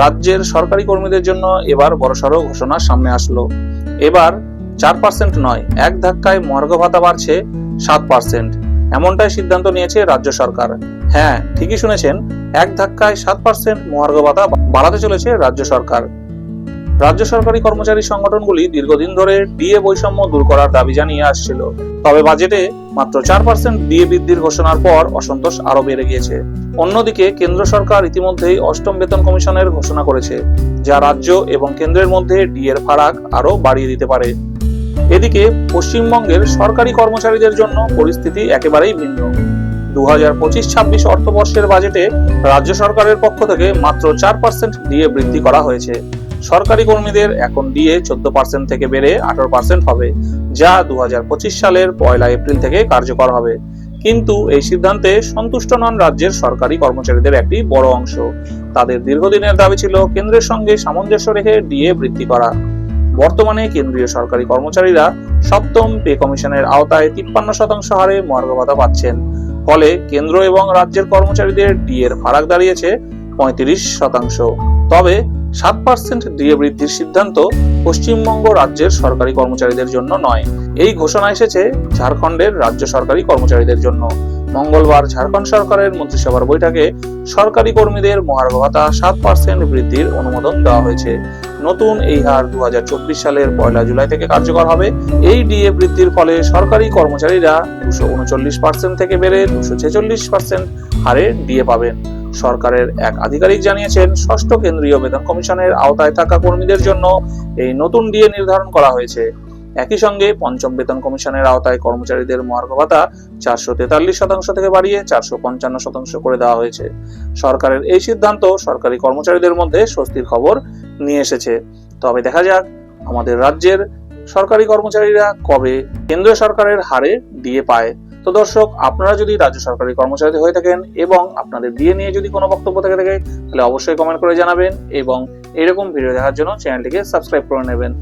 রাজ্যের সরকারি কর্মীদের জন্য এবার বড়সড় ঘোষণা সামনে আসলো। এবার চার পার্সেন্ট নয়, এক ধাক্কায় মর্গ ভাতা বাড়ছে সাত পার্সেন্ট। এমনটাই সিদ্ধান্ত নিয়েছে রাজ্য সরকার। হ্যাঁ ঠিকই শুনেছেন, এক ধাক্কায় সাত পার্সেন্ট মহার্ঘ ভাতা বাড়াতে চলেছে রাজ্য সরকার। রাজ্য সরকারি কর্মচারী সংগঠনগুলি দীর্ঘদিন ধরে ডিএ বৈষম্য দূর করার দাবি জানিয়ে আসছিল। তবে বাজেটে মাত্র চার পার্সেন্ট ডিএ বৃদ্ধির ঘোষণার পর অসন্তোষ আরও বেড়ে গিয়েছে। অন্যদিকে কেন্দ্র সরকার ইতিমধ্যেই অষ্টম বেতন কমিশনের ঘোষণা করেছে, যা রাজ্য এবং কেন্দ্রের মধ্যে ডিএর ফারাক আরও বাড়িয়ে দিতে পারে। এদিকে পশ্চিমবঙ্গের সরকারি কর্মচারীদের জন্য পরিস্থিতি একেবারেই ভিন্ন। দু হাজার পঁচিশ ছাব্বিশ অর্থবর্ষের বাজেটে রাজ্য সরকারের পক্ষ থেকে মাত্র চার পার্সেন্ট ডিএ বৃদ্ধি করা হয়েছে। সরকারি কর্মীদের এখন ডিএ চোদ্দ পার্সেন্ট থেকে বেড়ে আঠারো পার্সেন্ট হবে, যা দু সালের পয়লা এপ্রিল থেকে কার্যকর হবে। কিন্তু এই সিদ্ধান্তে সন্তুষ্ট নন রাজ্যের সরকারি কর্মচারীদের একটি বড় অংশ। তাদের দীর্ঘদিনের দাবি ছিল কেন্দ্রের সঙ্গে সামঞ্জস্য রেখে ডিএ বৃদ্ধি করা। বর্তমানে কেন্দ্রীয় সরকারি কর্মচারীরা সপ্তম পে কমিশনের আওতায় তিপ্পান্ন শতাংশ হারে ভাতা পাচ্ছেন। ফলে কেন্দ্র এবং রাজ্যের কর্মচারীদের ডিএর ফারাক দাঁড়িয়েছে পঁয়ত্রিশ শতাংশ। তবে সাত পার্সেন্ট ডিএ বৃদ্ধির সিদ্ধান্ত পশ্চিমবঙ্গ রাজ্যের সরকারি কর্মচারীদের জন্য নয়। এই ঘোষণা এসেছে ঝাড়খণ্ডের রাজ্য সরকারি কর্মচারীদের জন্য। মঙ্গলবার ঝাড়খণ্ড সরকারের মন্ত্রিসভার বৈঠকে সরকারি কর্মীদের মহার্ঘ ভাতা সাত পার্সেন্ট বৃদ্ধির অনুমোদন দেওয়া হয়েছে। নতুন এই হার দু হাজার চব্বিশ সালের পয়লা জুলাই থেকে কার্যকর হবে। এই ডিএ বৃদ্ধির ফলে সরকারি কর্মচারীরা দুশো উনচল্লিশ পার্সেন্ট থেকে বেড়ে দুশো ছেচল্লিশ পার্সেন্ট হারে ডিএ পাবেন। সরকারের এক আধিকারিক জানিয়েছেন, ষষ্ঠ কেন্দ্রীয় বেতন কমিশনের আওতায় থাকা কর্মীদের জন্য এই নতুন ডিএ নির্ধারণ করা হয়েছে। একই সঙ্গে পঞ্চম বেতন কমিশনের আওতায় কর্মচারীদের মহার্ঘ ভাতা চারশো তেতাল্লিশ শতাংশ থেকে বাড়িয়ে চারশো পঞ্চান্ন শতাংশ করে দেওয়া হয়েছে। সরকারের এই সিদ্ধান্ত সরকারি কর্মচারীদের মধ্যে স্বস্তির খবর নিয়ে এসেছে। তবে দেখা যাক, আমাদের রাজ্যের সরকারি কর্মচারীরা কবে কেন্দ্রীয় সরকারের হারে দিয়ে পায়। তো দর্শক, আপনারা যদি রাজ্য সরকারি কর্মচারী হয়ে থাকেন এবং আপনাদের বিয়ে নিয়ে যদি কোনো বক্তব্য থেকে থাকে, তাহলে অবশ্যই কমেন্ট করে জানাবেন এবং এরকম ভিডিও দেখার জন্য চ্যানেলটিকে সাবস্ক্রাইব করে নেবেন।